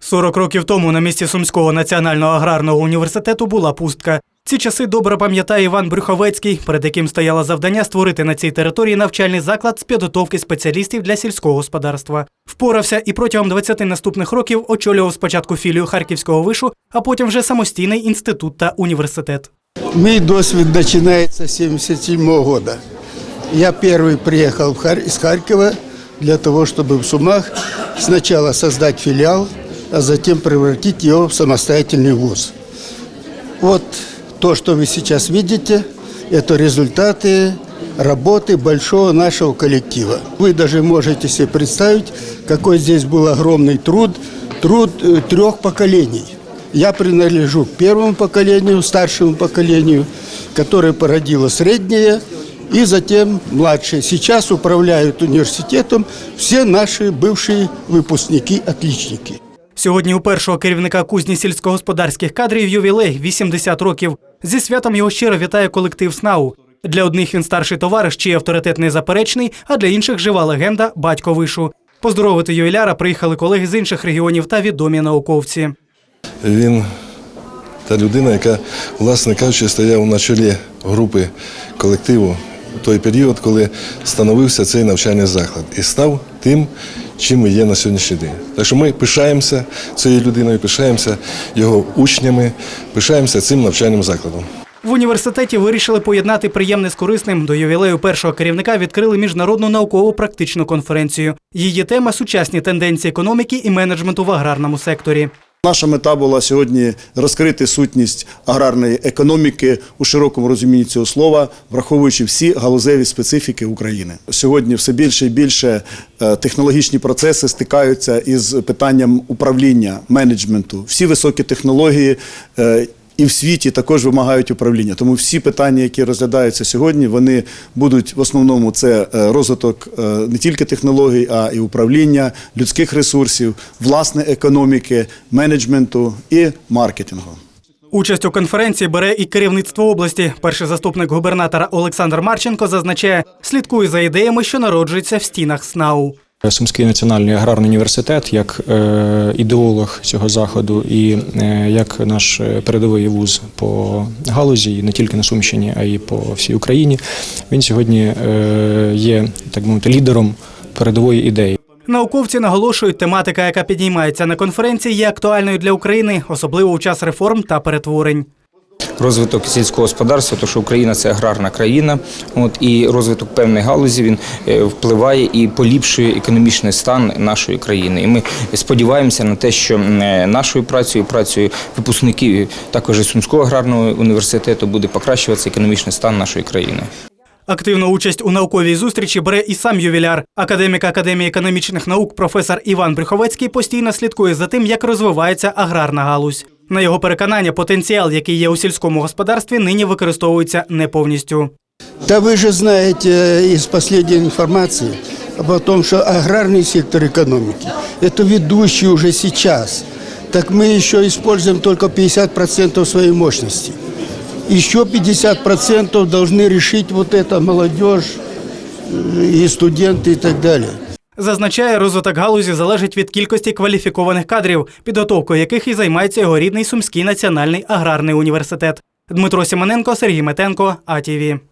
40 років тому на місці Сумського національного аграрного університету була пустка. Ці часи добре пам'ятає Іван Брюховецький, перед яким стояло завдання створити на цій території навчальний заклад з підготовки спеціалістів для сільського господарства. Впорався і протягом 20 наступних років очолював спочатку філію Харківського вишу, а потім вже самостійний інститут та університет. Мой досвід починається з 77 года. Я первый приехал в Хар- из Харькова для того, чтобы в Сумах сначала создать филиал, а затем превратить его в самостоятельный вуз. Вот то, что вы сейчас видите, это результаты работы большого нашего коллектива. Вы даже можете себе представить, какой здесь был огромный труд, труд э, трех поколений. Я принадлежу к первому поколению, старшему поколению, которое породило среднее и затем младшее. Сейчас управляют университетом все наши бывшие выпускники-отличники. Сьогодні у першого керівника кузні сільськогосподарських кадрів ювілей 80 років. Зі святом його щиро вітає колектив СНАУ. Для одних він старший товариш, чий авторитет незаперечний, а для інших жива легенда батько вишу. Поздоровити ювіляра приїхали колеги з інших регіонів та відомі науковці. Він та людина, яка, власне кажучи, стояв на чолі групи колективу у той період, коли становився цей навчальний заклад і став тим, чим ми є на сьогоднішній день. Так що ми пишаємося цією людиною, пишаємося його учнями, пишаємося цим навчальним закладом. В університеті вирішили поєднати приємне з корисним. До ювілею першого керівника відкрили міжнародну наукову практичну конференцію. Її тема сучасні тенденції економіки і менеджменту в аграрному секторі. Наша мета була сьогодні розкрити сутність аграрної економіки у широкому розумінні цього слова, враховуючи всі галузеві специфіки України. Сьогодні все більше і більше е, технологічні процеси стикаються із питанням управління, менеджменту. Всі високі технології. І в світі також вимагають управління. Тому всі питання, які розглядаються сьогодні, вони будуть в основному це е, розвиток е, не тільки технологій, а і управління людських ресурсів, власне економіки, менеджменту і маркетингу. Участь у конференції бере і керівництво області. Перший заступник губернатора Олександр Марченко зазначає, слідкує за ідеями, що народжуються в стінах СНАУ. Сумський національний аграрний університет як е, ідеолог цього заходу і е, як наш е, передовий вуз по галузі, не тільки на Сумщині, а й по всій Україні. Він сьогодні є так мовити лідером передової ідеї. Науковці наголошують, тематика, яка піднімається на конференції, є актуальною для України, особливо у час реформ та перетворень. Розвиток сільського господарства, тому що Україна це аграрна країна. От і розвиток певної галузі він е, впливає і поліпшує економічний стан нашої країни. І ми сподіваємося на те, що е, нашою працею, працею випускників також Сумського аграрного університету буде покращуватися економічний стан нашої країни. Активну участь у науковій зустрічі бере і сам ювіляр. Академік Академії економічних наук професор Іван Брюховецький постійно слідкує за тим, як розвивається аграрна галузь. На його переконання, потенціал, який є у сільському господарстві, нині використовується не повністю. Да вы же знаете э, из последней информации об том, что аграрный сектор экономики – это ведущий уже сейчас. Так мы еще используем только 50% своей мощности. Еще 50% должны решить вот это молодежь э, и студенты и так далее. Зазначає, розвиток галузі залежить від кількості кваліфікованих кадрів, підготовкою яких і займається його рідний Сумський національний аграрний університет. Дмитро Сімоненко, Сергій Метенко, АТВ.